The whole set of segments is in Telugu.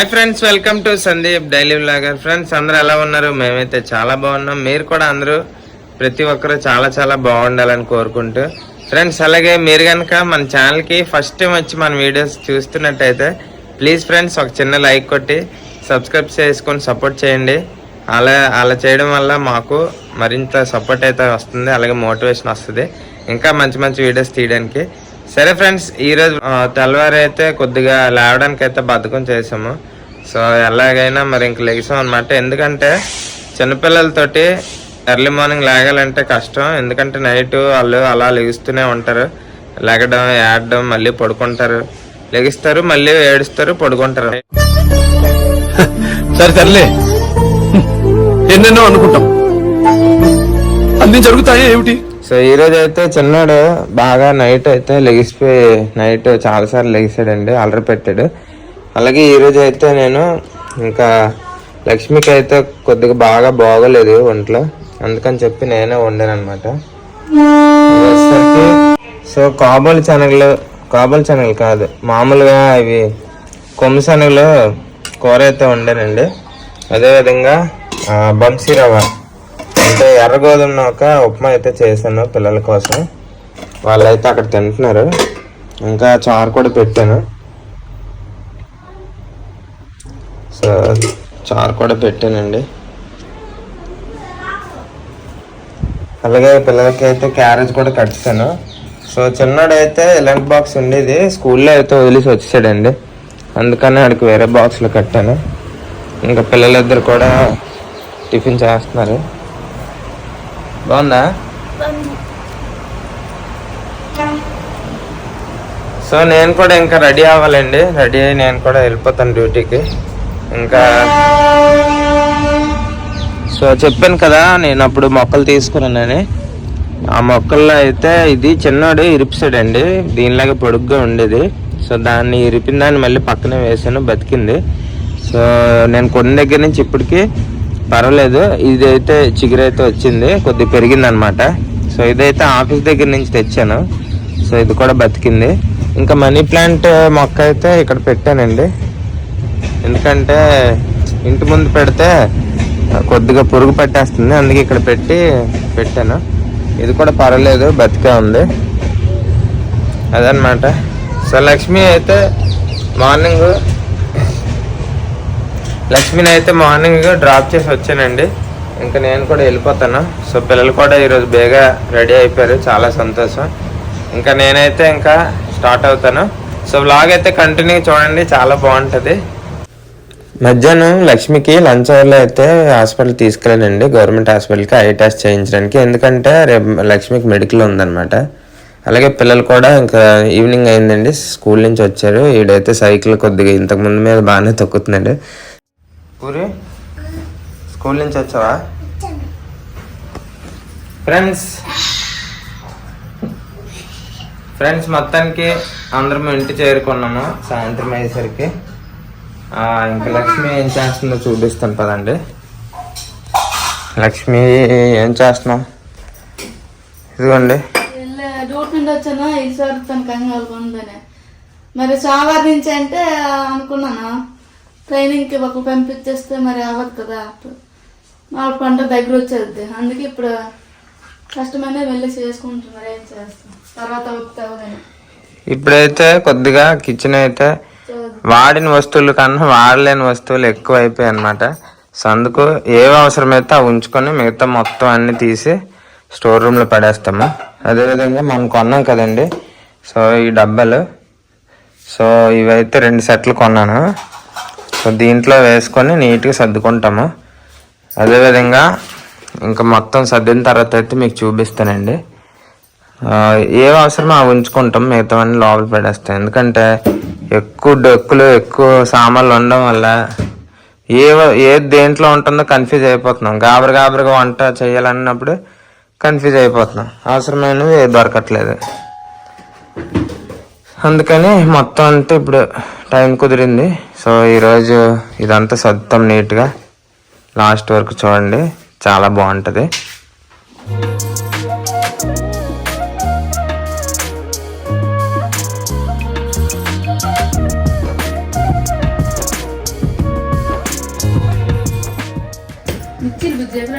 Hi friends welcome to Sandeep daily vlogger friends అందరూ ఎలా ఉన్నారు? మేమైతే చాలా బాగున్నాం. మీరు కూడా అందరూ ప్రతి ఒక్కరు చాలా చాలా బాగుండాలని కోరుకుంటూ. ఫ్రెండ్స్ అలాగే మీరు కనుక మన ఛానల్కి ఫస్ట్ టైం వచ్చి మన వీడియోస్ చూస్తున్నట్టయితే ప్లీజ్ ఫ్రెండ్స్ ఒక చిన్న లైక్ కొట్టి సబ్స్క్రైబ్ చేసుకొని సపోర్ట్ చేయండి. అలా అలా చేయడం వల్ల మాకు మరింత సపోర్ట్ అయితే వస్తుంది అలాగే మోటివేషన్ వస్తుంది. ఇంకా మంచి మంచి వీడియోస్ తీయడానికి. సరే ఫ్రెండ్స్ ఈరోజు తెల్లవారు అయితే కొద్దిగా లేవడానికి అయితే బద్ధకం చేసాము సో ఎలాగైనా మరి ఇంక లెగిసాం అనమాట ఎందుకంటే చిన్నపిల్లలతోటి ఎర్లీ మార్నింగ్ లేగాలంటే కష్టం. ఎందుకంటే నైట్ వాళ్ళు అలా లెగుస్తూనే ఉంటారు. లెగడం ఏడడం మళ్ళీ పడుకుంటారు. లెగిస్తారు మళ్ళీ ఏడుస్తారు పడుకుంటారు. సరే సర్లే. ఎన్నెన్నో అనుకుంటాం. అన్ని జరుగుతాయా ఏమిటి? సో ఈరోజు అయితే చిన్నాడు బాగా నైట్ అయితే లెగిసిపోయి నైట్ చాలా సార్లు లెగిసాడండి అలరి పెట్టాడు. అలాగే ఈ రోజు అయితే నేను ఇంకా లక్ష్మికి అయితే కొద్దిగా బాగా బాగోలేదు ఒంట్లో. అందుకని చెప్పి నేనే వండాను అనమాట సో కాబోలు శనగలు కాబోలు శనగలు కాదు మామూలుగా ఇవి కొమ్ము శనగలు కూర అయితే వండానండి. అదేవిధంగా ఆ, బంసీ రవ్వ. అంటే ఎర్ర గోధుమ ఒక ఉప్మా అయితే చేశాను పిల్లల కోసం. వాళ్ళైతే అక్కడ తింటున్నారు. ఇంకా చారు కూడా పెట్టాను. సో చారు కూడా పెట్టానండి. అలాగే పిల్లలకి అయితే క్యారేజ్ కూడా కట్టాను. సో చిన్నడైతే ఇలాంటి బాక్స్ ఉండేది. స్కూల్లో అయితే వదిలేసి వచ్చేసాడండి. అందుకని ఆడికి వేరే బాక్స్లో కట్టాను. ఇంకా పిల్లలిద్దరు కూడా టిఫిన్ చేస్తున్నారు. బాగుందా? సో నేను కూడా ఇంకా రెడీ అవ్వాలండి. రెడీ అయ్యి నేను కూడా వెళ్ళిపోతాను డ్యూటీకి. ఇంకా సో చెప్పాను కదా నేను అప్పుడు మొక్కలు తీసుకున్నానని. ఆ మొక్కల్లో అయితే ఇది చిన్నోడు ఇరిపిసాడండి దీనిలాగా పొడుగ్గా ఉండేది. సో దాన్ని ఇరిపిన దాన్ని మళ్ళీ పక్కనే వేసాను బతికింది. సో నేను కొన్ని దగ్గర నుంచి ఇప్పటికి పర్వాలేదు. ఇదైతే చిగురైతే వచ్చింది. కొద్దిగా పెరిగింది అనమాట సో ఇదైతే ఆఫీస్ దగ్గర నుంచి తెచ్చాను. సో ఇది కూడా బతికింది. ఇంకా మనీ ప్లాంట్ మొక్క అయితే ఇక్కడ పెట్టానండి. ఎందుకంటే ఇంటి ముందు పెడితే కొద్దిగా పురుగు పట్టేస్తుంది. అందుకే ఇక్కడ పెట్టి పెట్టాను. ఇది కూడా పర్వాలేదు. బతికే ఉంది. అదనమాట. సో లక్ష్మి అయితే మార్నింగ్ లక్ష్మిని అయితే మార్నింగ్ డ్రాప్ చేసి వచ్చానండి. ఇంకా నేను కూడా వెళ్ళిపోతాను. సో పిల్లలు కూడా ఈరోజు బేగా రెడీ అయిపోయారు. చాలా సంతోషం. ఇంకా నేనైతే ఇంకా స్టార్ట్ అవుతాను. సో వ్లాగ్ అయితే కంటిన్యూ చూడండి. చాలా బాగుంటుంది. మధ్యాహ్నం లక్ష్మికి లంచ్ అవర్లో అయితే హాస్పిటల్ తీసుకెళ్ళానండి. గవర్నమెంట్ హాస్పిటల్కి ఐ టెస్ట్ చేయించడానికి. ఎందుకంటే రేపు లక్ష్మికి మెడికల్ ఉందన్నమాట. అలాగే పిల్లలు కూడా ఇంకా ఈవినింగ్ అయిందండి. స్కూల్ నుంచి వచ్చారు. ఈడైతే సైకిల్ కొద్దిగా ఇంతకు ముందు మీద బాగానే తొక్కుతున్నాడు. ఊరి? స్కూల్ నుంచి వచ్చావా? ఫ్రెండ్స్. ఫ్రెండ్స్ మొత్తానికి అందరం ఇంటి చేరుకున్నాము సాయంత్రం అయ్యేసరికి. ఆ, ఇంకా లక్ష్మి ఏం చేస్తుందో చూపిస్తాను పదండి. లక్ష్మి ఏం చేస్తున్నావు? ఇదిగోండి. వెళ్ళే డ్యూటీ నుండి వచ్చాను? ఈసారి తన కంగారు మరి సోమవారం నుంచి అంటే అనుకున్నాను? ట్రైనింగ్కి ఒక పంపించేస్తే మరి అవ్వదు కదా. మామిడి పంట దగ్గర వచ్చేది. అందుకే ఇప్పుడు కష్టమైనా వెళ్ళి చేసుకుంటున్నారు. ఏం చేస్తాం? తర్వాత అవుతుంది ఇప్పుడైతే కొద్దిగా కిచెన్ అయితే వాడిన వస్తువులు కన్నా వాడలేని వస్తువులు ఎక్కువ అయిపోయాయి అనమాట సో అందుకు ఏవి అవసరమైతే అవి ఉంచుకొని మిగతా మొత్తం అన్ని తీసి స్టోర్ రూమ్లో పడేస్తాము. అదేవిధంగా మనం కొన్నాం కదండి. సో ఈ డబ్బాలు. సో ఇవైతే రెండు సెట్లు కొన్నాను. సో దీంట్లో వేసుకొని నీట్గా సర్దుకుంటాము. అదేవిధంగా ఇంకా మొత్తం సర్దిన తర్వాత అయితే మీకు చూపిస్తానండి. ఏ అవసరమో అవి ఉంచుకుంటాం మిగతావన్నీ లోపల పడేస్తాం ఎందుకంటే ఎక్కువ డొక్కులు ఎక్కువ సామాన్లు ఉండడం వల్ల ఏ ఏది దేంట్లో ఉంటుందో కన్ఫ్యూజ్ అయిపోతున్నాం. గాబర గాబరగా వంట చేయాలన్నప్పుడు కన్ఫ్యూజ్ అయిపోతున్నాం. అవసరమైనవి ఏది దొరకట్లేదు. అందుకని మొత్తం అంతా ఇప్పుడు టైం కుదిరింది. సో ఈరోజు ఇదంతా సొత్తం నీట్గా లాస్ట్ వరకు చూడండి. చాలా బాగుంటుంది.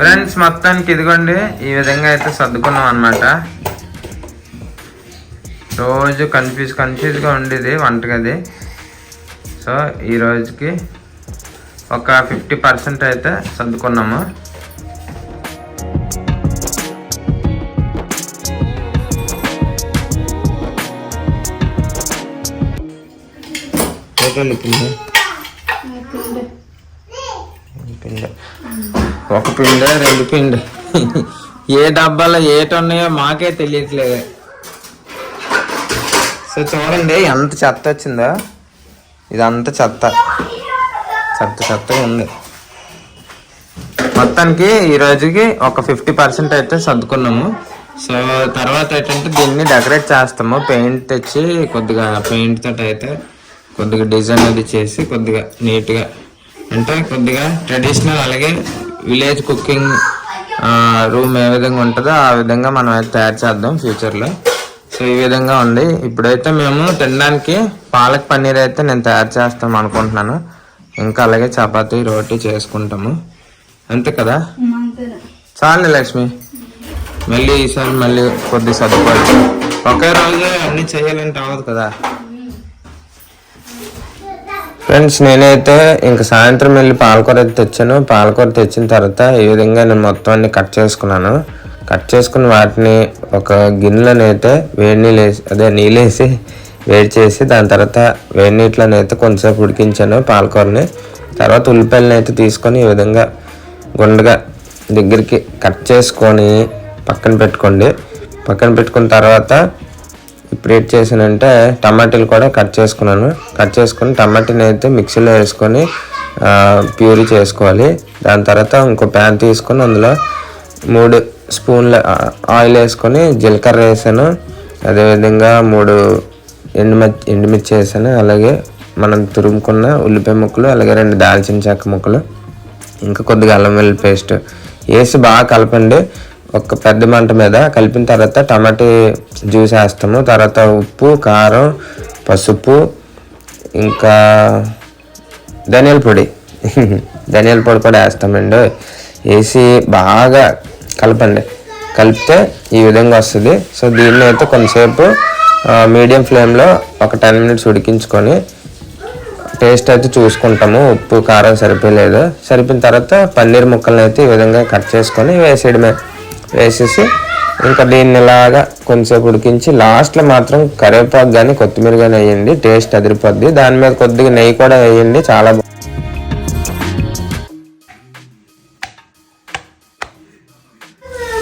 ఫ్రెండ్స్ మొత్తానికి ఇదిగోండి. ఈ విధంగా అయితే సర్దుకున్నాం అనమాట రోజు కన్ఫ్యూజ్ కన్ఫ్యూజ్గా ఉండేది వంటగది. సో ఈ రోజుకి ఒక ఫిఫ్టీ పర్సెంట్ అయితే సర్దుకున్నాము. పిండి. ఒక పిండి రెండు పిండి. ఏ డబ్బాలో ఏటి ఉన్నాయో మాకే తెలియట్లేదు. సో చూడండి ఎంత చెత్త వచ్చిందో. ఇదంతా చెత్త. చెత్త చెత్తగా ఉంది. మొత్తానికి ఈ రోజుకి ఒక ఫిఫ్టీ పర్సెంట్ అయితే సర్దుకున్నాము. సో తర్వాత ఏంటంటే దీన్ని డెకరేట్ చేస్తాము. పెయింట్ తెచ్చి కొద్దిగా పెయింట్ తోటి అయితే కొద్దిగా డిజైన్ అది చేసి కొద్దిగా నీట్గా అంటే కొద్దిగా ట్రెడిషనల్ అలాగే విలేజ్ కుకింగ్ రూమ్ ఏ విధంగా ఉంటుందో ఆ విధంగా మనం అయితే తయారు చేద్దాం ఫ్యూచర్లో. సో ఈ విధంగా ఉంది. ఇప్పుడైతే మేము తినడానికి పాలక్ పన్నీర్ అయితే నేను తయారు చేస్తాం అనుకుంటున్నాను. ఇంకా అలాగే చపాతీ రోటీ చేసుకుంటాము. అంతే కదా? అంతేనే? చాలు లక్ష్మి. మళ్ళీ ఈసారి మళ్ళీ కొద్ది సర్దుకోవచ్చు ఒకే రోజు అన్ని చేయాలంటే అవ్వదు కదా? ఫ్రెండ్స్ నేనైతే ఇంక సాయంత్రం వెళ్ళి పాలకూర అయితే తెచ్చాను. పాలకూర తెచ్చిన తర్వాత ఈ విధంగా నేను మొత్తం అన్ని కట్ చేసుకున్నాను. కట్ చేసుకున్న వాటిని ఒక గిన్నెలోనైతే వేడి నీళ్ళు వేసి అదే నీళ్ళు వేసి వేడి చేసి దాని తర్వాత వేడి నీటిలోనైతే కొంచెంసేపు ఉడికించాను పాలకూరని. తర్వాత ఉల్లిపాయలను అయితే తీసుకొని ఈ విధంగా గుండగా దగ్గరికి కట్ చేసుకొని పక్కన పెట్టుకోండి. పక్కన పెట్టుకున్న తర్వాత ఇప్పుడు ఏం చేశానంటే టమాటీలు కూడా కట్ చేసుకున్నాను. కట్ చేసుకుని టమాటీని అయితే మిక్సీలో వేసుకొని ప్యూరీ చేసుకోవాలి. దాని తర్వాత ఇంకో ప్యాన్ తీసుకొని అందులో మూడు స్పూన్ల ఆయిల్ వేసుకొని జీలకర్ర వేసాను. అదేవిధంగా మూడు ఎండుమిర్చి ఎండుమిర్చి వేసాను అలాగే మనం తురుముకున్న ఉల్లిపాయ ముక్కలు అలాగే రెండు దాల్చిన చెక్క ముక్కలు ఇంకా కొద్దిగా అల్లం వెల్లుల్లి పేస్ట్ వేసి బాగా కలపండి. ఒక పెద్ద మంట మీద కలిపిన తర్వాత టమాటీ జ్యూస్ వేస్తాము. తర్వాత ఉప్పు కారం పసుపు ఇంకా ధనియాల పొడి. ధనియాల పొడి కూడా వేస్తామండి. వేసి బాగా కలపండి. కలిపితే ఈ విధంగా వస్తుంది. సో దీన్ని అయితే కొంతసేపు మీడియం ఫ్లేమ్లో ఒక టెన్ మినిట్స్ ఉడికించుకొని టేస్ట్ అయితే చూసుకుంటాము. ఉప్పు కారం సరిపోలేదు. సరిపోయిన తర్వాత పన్నీర్ ముక్కల్ని అయితే ఈ విధంగా కట్ చేసుకొని వేసేయడమే. వేసేసి ఇంకా దీన్ని ఇలాగా కొంచెంసేపు ఉడికించి లాస్ట్లో మాత్రం కరివేపాకు కానీ కొత్తిమీర కానీ వేయండి. టేస్ట్ అదిరిపోద్ది. దాని మీద కొద్దిగా నెయ్యి కూడా వేయండి. చాలా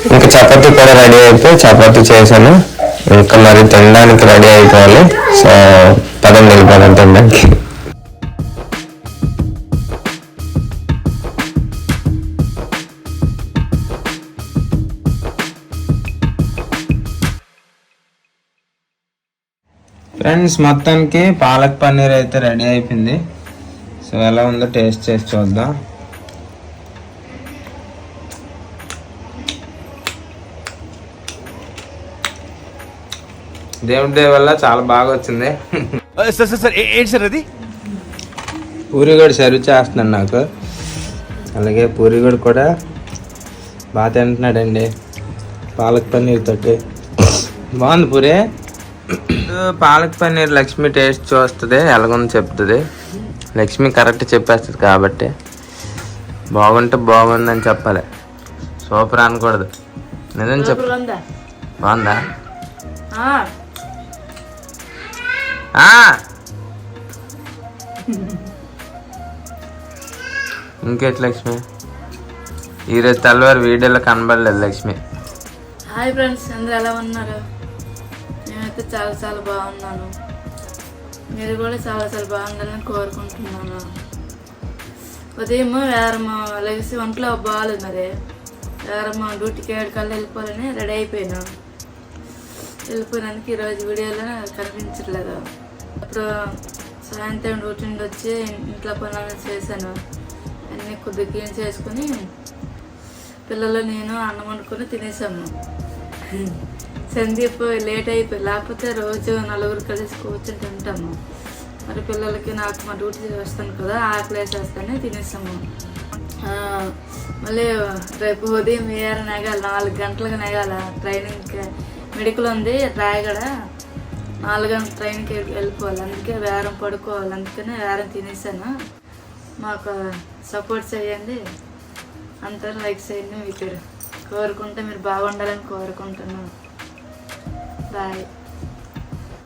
ఇంకా చపాతీ కూడా రెడీ అయిపోయి చపాతీ చేశాను. ఇంకా మరి తినడానికి రెడీ అయిపోవాలి. సో పదం వెళ్ళిపోదాం తినడానికి. ఫ్రెండ్స్ మొత్తానికి పాలక్ పన్నీర్ అయితే రెడీ అయిపోయింది. సో ఎలా ఉందో టేస్ట్ చేసి చూద్దాం. దేవుడి దయ వల్ల చాలా బాగా వచ్చింది. సార్ సార్ సార్ ఏ- ఏంటి సార్ అది? పూరి కూడా సర్వ్ చేస్తున్నాడు నాకు. అలాగే పూరి కూడా కూడా బాగా తింటున్నాడండి. పాలక్ పన్నీర్ తోటి. బాగుంది పూరి? పాలక్ పన్నీర్ లక్ష్మి టేస్ట్ చూస్తుంది ఎలాగుంది చెప్తుంది. లక్ష్మి కరెక్ట్ చెప్పేస్తుంది కాబట్టి. బాగుంటే బాగుందని చెప్పాలి. సూపర్ అనకూడదు. నిజం చెప్పు. బాగుందా! ఇంకెట్ లక్ష్మి? ఈరోజు తెల్లవారు వీడియోలో కనబడలేదు లక్ష్మి. హాయ్ ఫ్రెండ్స్ అందరు ఎలా ఉన్నారు? నేనైతే చాలా చాలా బాగున్నాను. మీరు కూడా చాలా చాలా బాగుండాలని కోరుకుంటున్నాను. ఉదయం వేరమ్మ లెగిసి ఒంట్లో బాగాలేదు మరి. వేరమ్మ డ్యూటీకి ఏడు కల్లా వెళ్ళిపోవాలని రెడీ అయిపోయాను. వెళ్ళిపోయినందుకు ఈరోజు వీడియోలో కనిపించట్లేదు. సాయంత్రం డ్యూటీ నుండి వచ్చి ఇంట్లో పనులు చేశాను. అన్నీ కొద్దిగా క్లీన్ చేసుకుని పిల్లలు నేను అన్నం వండుకొని తినేసాము. సందీప్ లేట్ అయిపోయి లేకపోతే రోజు నలుగురు కలిసి కూర్చొని తింటాము. మరి పిల్లలకి నాకు మా డ్యూటీ వస్తాను కదా ఆకలి వేసేస్తానే తినేసాము. మళ్ళీ రేపు ఉదయం ఏరు నెగాలి నాలుగు గంటలకు నెగాల ట్రైనింగ్ మెడికల్ ఉంది రాయగడ. నాలుగు గంటల ట్రైన్కి వెళ్ళిపోవాలి. అందుకే వేరం పడుకోవాలి. అందుకనే వేరం తినేసాను. మాకు సపోర్ట్ చేయండి. అందరూ లైక్ చేయండి మీకు కోరుకుంటే మీరు బాగుండాలని కోరుకుంటున్నాను. బాయ్.